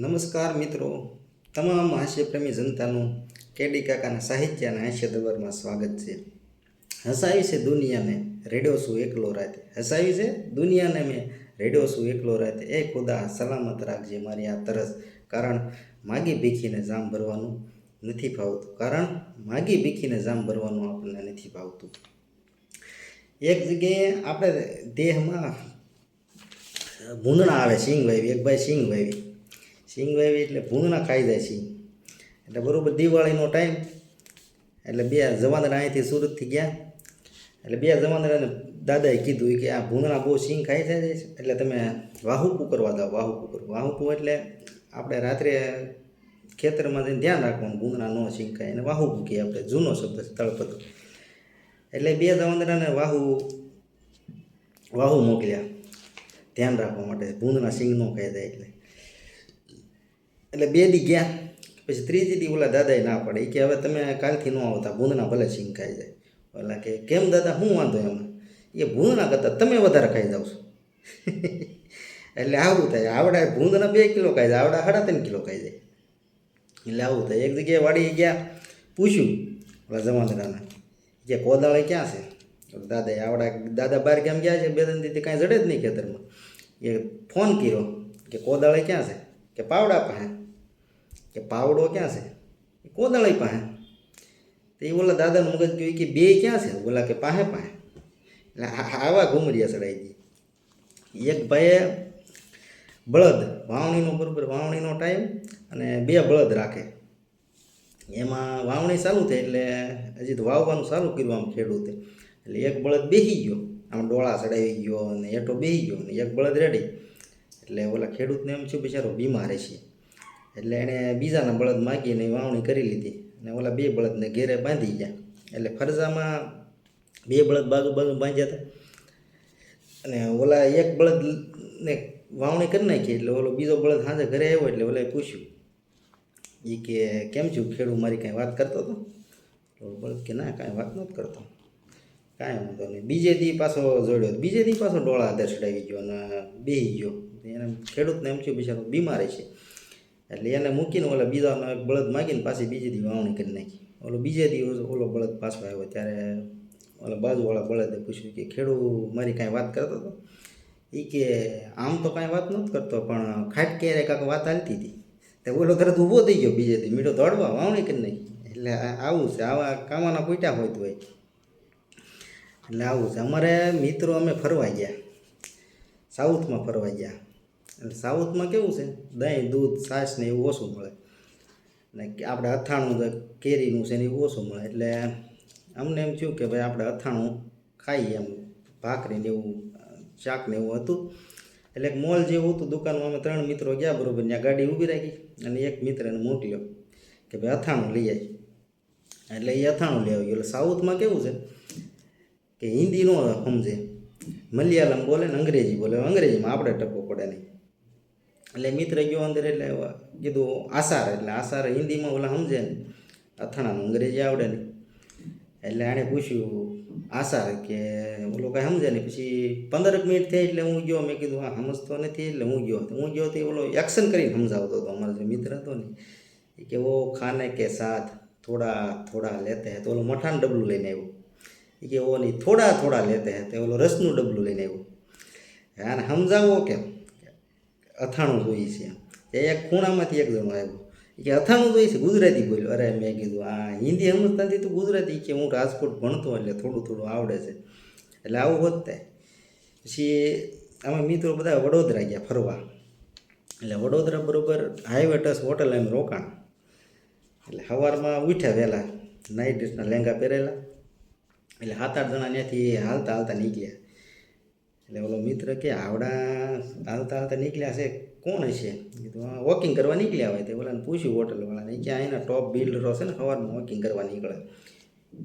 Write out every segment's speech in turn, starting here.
નમસ્કાર મિત્રો. તમામ હાસ્યપ્રેમી જનતાનું કેડી કાકાના સાહિત્યના હાસ્ય દરબારમાં સ્વાગત છે. હસાવી છે દુનિયાને, રેડિયો શું એકલો રાતે. હસાવી છે દુનિયાને મેં, રેડિયો શું એકલો રાતે. એ ખુદા સલામત રાખજે મારી આ તરસ. કારણ માગી ભીખીને જામ ભરવાનું નથી ભાવતું. કારણ માગી ભીખીને જામ ભરવાનું આપણને નથી ભાવતું. એક જગ્યાએ આપણે દેહમાં ભૂંદણા આવે સિંગ વાવી એક ભાઈ સિંગ વાવી સિંગ વાવી એટલે ભૂંદણા ખાઈ જાય સિંગ એટલે બરાબર દિવાળીનો ટાઈમ એટલે બે જવાનરા અહીંથી સુરતથી ગયા. એટલે બે જવાનરાને દાદાએ કીધું કે આ ભૂંદણા બહુ સિંગ ખાઈ જાય છે. એટલે તમે વાહુકું કરવા દો વાહુકું કરો. વાહુકું એટલે આપણે રાત્રે ખેતરમાં જઈને ધ્યાન રાખવાનું ભૂંદણા ન સિંગ ખાય. એને વાહુ કહીએ આપણે, જૂનો શબ્દ છે, તળપદો. એટલે બે જવાનરાને વાહુ વાહુ મોકલ્યા. ધ્યાન રાખવા માટે ભૂંદના સિંગ ન ખાઈ જાય એટલે. એટલે બે દી ગયા. પછી ત્રીજી દી ઓલા દાદાએ ના પડે. એ કે હવે તમે કાલથી ન આવતા, ભૂંદના ભલે સિંગ ખાઈ જાય. ઓલા કે, કેમ દાદા શું વાંધો એમ? એ ભૂંદના કરતાં તમે વધારે ખાઈ જાઓ છો. એટલે આવું થાય. આવડા ભૂંદના બે કિલો ખાઈ જાય આવડા સાડા ત્રણ કિલો ખાઈ જાય. એટલે આવું થાય. એક જગ્યાએ વાડી ગયા, પૂછ્યું ઓલા જમાદારાને, કે કોદાળે ક્યાં છે? દાદા આવડા દાદા બાર ગામ ગયા છે? બે ત્રણ દીધી કાંઈ જડે જ નહીં ખેતરમાં. એ ફોન કર્યો કે, કોદાળે ક્યાં છે? કે, પાવડા પાસે. કે પાવડો ક્યાં છે? કોદાળી પાસે. તો એ ઓલા દાદાનું મગજ કહ્યું કે બે ક્યાં છે? ઓલા કે પાસે પાસે. એટલે આવા ઘુમરિયા ચડાઈ ગઈ એક ભાઈએ બળદ વાવણીનો બરોબર વાવણીનો ટાઈમ અને બે બળદ રાખે. એમાં વાવણી ચાલુ થઈ એટલે હજી તો વાવવાનું ચાલુ કર્યું આમ ખેડૂતે. એટલે એક બળદ બેસી ગયો. આમ ડોળા ચડાવી ગયો અને એટો બેસી ગયો અને એક બળદ રેડી. એટલે ઓલા ખેડૂતને એમ છું બિચારો બીમાર છે એટલે એણે બીજાના બળદ માગીને વાવણી કરી લીધી. અને ઓલા બે બળદને ઘેરે બાંધી ગયા. એટલે ફરજામાં બે બળદ બાજુ બાજુ બાંધ્યા હતા. અને ઓલા એક બળદને વાવણી કરી નાખી. એટલે ઓલો બીજો બળદ સાંજે ઘરે આવ્યો એટલે ઓલાએ પૂછ્યું. એ કે, કેમ છું? ખેડૂ, મારી કાંઈ વાત કરતો હતો? બળદ કે, ના, કાંઈ વાત નથી કરતો. કાંઈ વાંધો નહીં. બીજે દી પાછો જોડ્યો. બીજે દી પાછો ડોળા દર્શડાવી ગયો અને બેહી ગયો. એને ખેડૂતને એમ થયું, બિચારો બીમાર છે. એટલે એને મૂકીને ઓલા બીજાનો એક બળદ માગીને પાછી બીજે દી વાવણી કરી નાખી. ઓલો બીજે દિવસ ઓલો બળદ પાછો આવ્યો ત્યારે ઓલા બાજુવાળા બળદે પૂછ્યું કે ખેડૂ મારી કાંઈ વાત કરતો હતો? એ કે આમ તો કાંઈ વાત નથી કરતો, પણ ખાટ ક્યારે કાંક વાત હાલતી હતી. તે ઓલો તરત ઊભો થઈ ગયો બીજે દી, મીઠો દોડવા વાવણી કરી નાખી. એટલે આવું છે, આવા કામાના પૂટ્યા હોય તો હોય. એટલે આવું છે. અમારે મિત્રો અમે ફરવા ગયા, સાઉથમાં ફરવા ગયા. એટલે સાઉથમાં કેવું છે? દહીં, દૂધ, છાશ ને એવું ઓછું મળે. ને આપણે અથાણું કેરીનું છે ને એવું ઓછું મળે. એટલે અમને એમ થયું કે ભાઈ આપણે અથાણું ખાઈએ એમ, ભાખરી ને એવું, શાક ને એવું હતું. એટલે મોલ જેવું હતું દુકાનમાં. અમે ત્રણ મિત્રો ગયા બરાબર, ત્યાં ગાડી ઊભી રાખી અને એક મિત્રને મોકલ્યો કે ભાઈ અથાણું લઈ આવી એટલે એ અથાણું લઈ આવ્યું. એટલે સાઉથમાં કેવું છે કે હિન્દી ન સમજે. મલયાલમ બોલે ને અંગ્રેજી બોલે. અંગ્રેજીમાં આપણે ટપકો પડે નહીં. એટલે મિત્ર ગયો અંદર એટલે કીધું આસાર, એટલે આસાર હિન્દીમાં ઓલા સમજે ને, અથાણાનું અંગ્રેજી આવડે ને. એટલે એણે પૂછ્યું આશા કે ઓલો કાંઈ સમજે ને? પછી પંદરક મિનિટ થઈ એટલે હું ગયો, મેં કીધું, હા, સમજતો નથી. એટલે હું ગયો. હું ગયો તો ઓલો એક્શન કરીને સમજાવતો હતો અમારો જે મિત્ર હતો ને, એ કે, ઓ, ખાને કે સાથ, થોડા થોડા લેતે હે. તો ઓલો મઠાન ડબલું લઈને આવ્યો. એ કે, ઓ, નહીં, થોડા થોડા લેતે હે. તો ઓલો રસનું ડબલું લઈને આવ્યો. આને સમજાવો કેમ? અથાણું જોઈએ છે એ એક ખૂણામાંથી એક જણો આવ્યો. કે અથાણું જોઈએ છે? ગુજરાતી બોલ્યો. અરે મેં કીધું, આ હિન્દી સમજતા નથી તો ગુજરાતી કે હું રાજકોટ ભણતો એટલે થોડું થોડું આવડે છે. એટલે આવું હોત પછી અમે મિત્રો બધા વડોદરા ગયા ફરવા. એટલે વડોદરા બરોબર હાઈવે ટચ હોટલ એમ રોકાણ. એટલે સવારમાં ઉઠ્યા વહેલા નાઇટ ડ્રેસના લેંગા પહેરેલા. એટલે સાત આઠ જણા ત્યાંથી હાલતા હાલતા નીકળ્યા. એટલે ઓલો મિત્ર કે આવડા હાલતા હાલતા નીકળ્યા છે, કોણ હશે? કીધું હા વોકિંગ કરવા નીકળ્યા હોય તે ઓલાને પૂછ્યું હોટલવાળાને કે અહીંના ટોપ બિલ્ડરો છે ને, સવારમાં વોકિંગ કરવા નીકળે.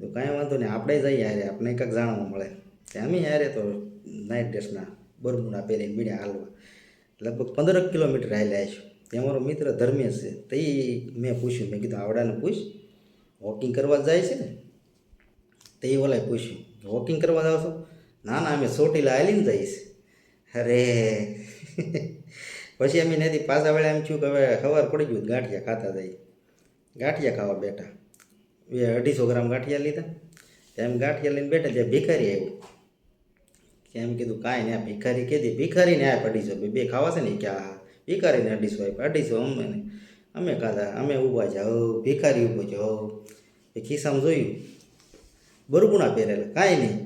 તો કાંઈ વાંધો નહીં, આપણે જઈએ હારે આપણે કંઈક જાણવા મળે. તે અમે હારે તો નાઇટ ડ્રેસના બરમુડા પહેરીને મીડિયા હાલવા. લગભગ પંદરક કિલોમીટર હાલ્યા છું તે અમારો મિત્ર ધર્મેશ છે, તે મેં પૂછ્યું, મેં કીધું, આવડાને પૂછ વોકિંગ કરવા જાય છે ને? તે ઓલાએ પૂછ્યું વોકિંગ કરવા જાવ છો? ના ના અમે ચોટીલા હાલીને જઈશ અરે. પછી અમે નથી પાછા વળ્યા, એમ થયું કે હવે ખબર પડી ગયું, ગાંઠિયા ખાતા જઈએ. ગાંઠિયા ખાવા બેઠા. બે અઢીસો ગ્રામ ગાંઠિયા લીધા. એમ ગાંઠિયા લઈને બેઠા, ત્યાં ભિખારી આવ્યું. કે એમ કીધું, કાંઈ આ ભિખારી કીધી, ભિખારીને આપ અઢીસો બે ખાવા છે ને કે આ ભિખારીને અઢીસો આપ્યા, અઢીસો અમે અમે ખાધા, અમે ઊભા જાઓ ભિખારી ઊભો જાઓ એ ખિસ્સામાં જોયું, બરગુણા પહેરેલા, કાંઈ નહીં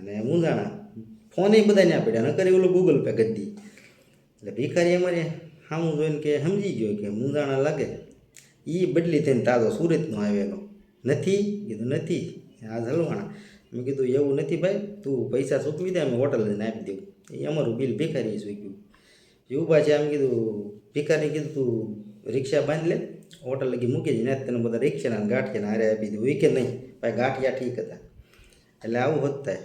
અને મૂંઝાણા ફોન એ બધા ના પડ્યા કરી ઓલું ગૂગલ પે કરી એટલે ભિખારી અમારે સામું જોઈને કે સમજી ગયો કે મૂંઝાણા લાગે. એ બદલી થઈને તાજો સુરતનો આવેલો નથી? કીધું, નથી. આ હલવાણા મેં કીધું, એવું નથી ભાઈ. તું પૈસા ચૂકવી દે, અમે હોટલ લઈને આપી દઉં એ અમારું બિલ ભિખારી ચૂક્યું એ ઊભા છે, આમ કીધું ભિખારી કીધું, તું રિક્ષા બાંધી લે. હોટલ લગી મૂકી જ ને તને બધા રિક્ષાના ને ગાંઠિયાના હારે આપી દઉં એ કે નહીં, ભાઈ ગાંઠિયા ઠીક હતા. એટલે આવું હોત થાય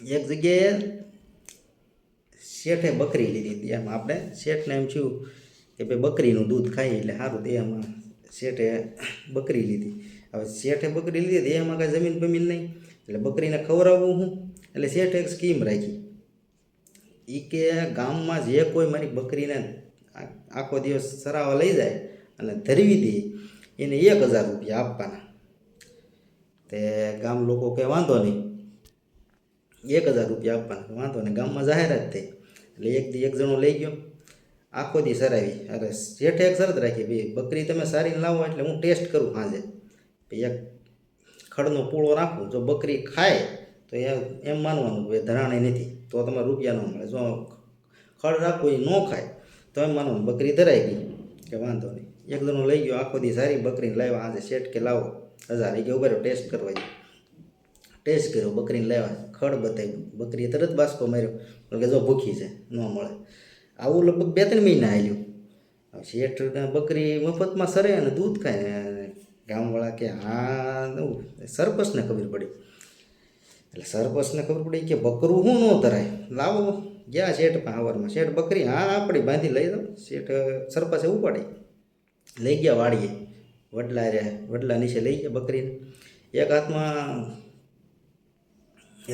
એક જગ્યાએ શેઠે બકરી લીધી હતી એમ આપણે. શેઠને એમ થયું કે ભાઈ બકરીનું દૂધ ખાઈએ એટલે સારું તે એમાં શેઠે બકરી લીધી. હવે શેઠે બકરી લીધી હતી, એમાં કાંઈ જમીન બમીન નહીં. એટલે બકરીને ખવડાવવું હું. એટલે શેઠે એક સ્કીમ રાખી. એ કે ગામમાં જે કોઈ મારી બકરીને આખો દિવસ સરાવા લઈ જાય અને ધરવી દે, એને એક હજાર રૂપિયા આપવાના. તે ગામ લોકો કે વાંધો નહીં. એક હજાર રૂપિયા આપવાના. વાંધો નહીં, ગામમાં જાહેરાત થઈ. એટલે એક દી એક જણો લઈ ગયો. આખો દી સરાવી. અરે શેઠે એક શરત રાખી, ભાઈ બકરી તમે સારીને લાવો, એટલે હું ટેસ્ટ કરું સાંજે એક ખડનો પૂળો રાખું. જો બકરી ખાય, તો એ એમ માનવાનું કે ધરાણી નથી. તો તમારે રૂપિયા ન મળે. જો ખડ રાખવું એ ન ખાય, તો એમ માનવાનું. બકરી ધરાઈ ગઈ. કે વાંધો નહીં. એક જણો લઈ ગયો, આખો દી સારી બકરીને લાવ્યા. આજે શેઠ કે લાવો. હજાર. એ કે ઊભા ટેસ્ટ કરવા ટેસ્ટ કર્યો, બકરીને લાવ્યા. ખડ બતાવ્યું બકરીએ તરત બાસકો માર્યો. એટલે જો ભૂખી છે, ન મળે. આવું લગભગ બે ત્રણ મહિના આવ્યું શેઠ બકરી મફતમાં સરે અને દૂધ ને, ગામવાળા કે, હા સરપંચને ખબર પડી. એટલે સરપંચને ખબર પડી કે, બકરું શું ન ધરાય લાવો. ગયા શેઠ પાવરમાં શેઠ, બકરી, હા, આપણી બાંધી લઈ દો શેઠ સરપંચે ઉપાડી. લઈ ગયા વાડીએ. વડલા રે વડલા નીચે લઈ ગયા બકરીને. એક હાથમાં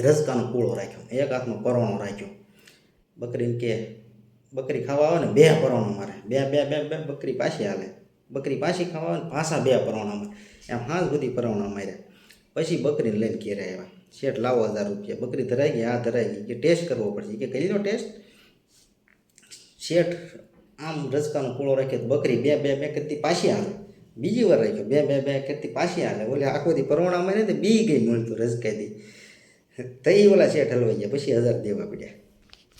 રજકાનો પૂળો રાખ્યો, એક હાથમાં પરોણો રાખ્યો. બકરીને કે, બકરી ખાવા આવે ને બે પરોણા મારે. બે બે બે બે બકરી પાછી હાલે. બકરી પાછી ખાવા આવે ને પાછા બે પરવાણા મારે. એમ હાથ સુધી પરોણા માર્યા. પછી બકરીને લઈને ઘેરે આવ્યા. શેઠ લાવો હજાર રૂપિયા. બકરી ધરાઈ ગઈ હા ધરાઈ ગઈ. કે ટેસ્ટ કરવો પડશે. કે કરી લો ટેસ્ટ? શેઠ આમ રસકાનો પૂળો રાખ્યો તો બકરી બે બે બે કરતી પાછી હાલે. બીજી વાર રાખ્યો, બે બે બે કરતી પાછી હાલે. ઓલે આખો દી પરવાણા મારે તો બી ગઈ મળતું રજકાઈ તઈ ઓલા શેઠ હલવાઈ ગયા પછી હજાર દેવા પડ્યા.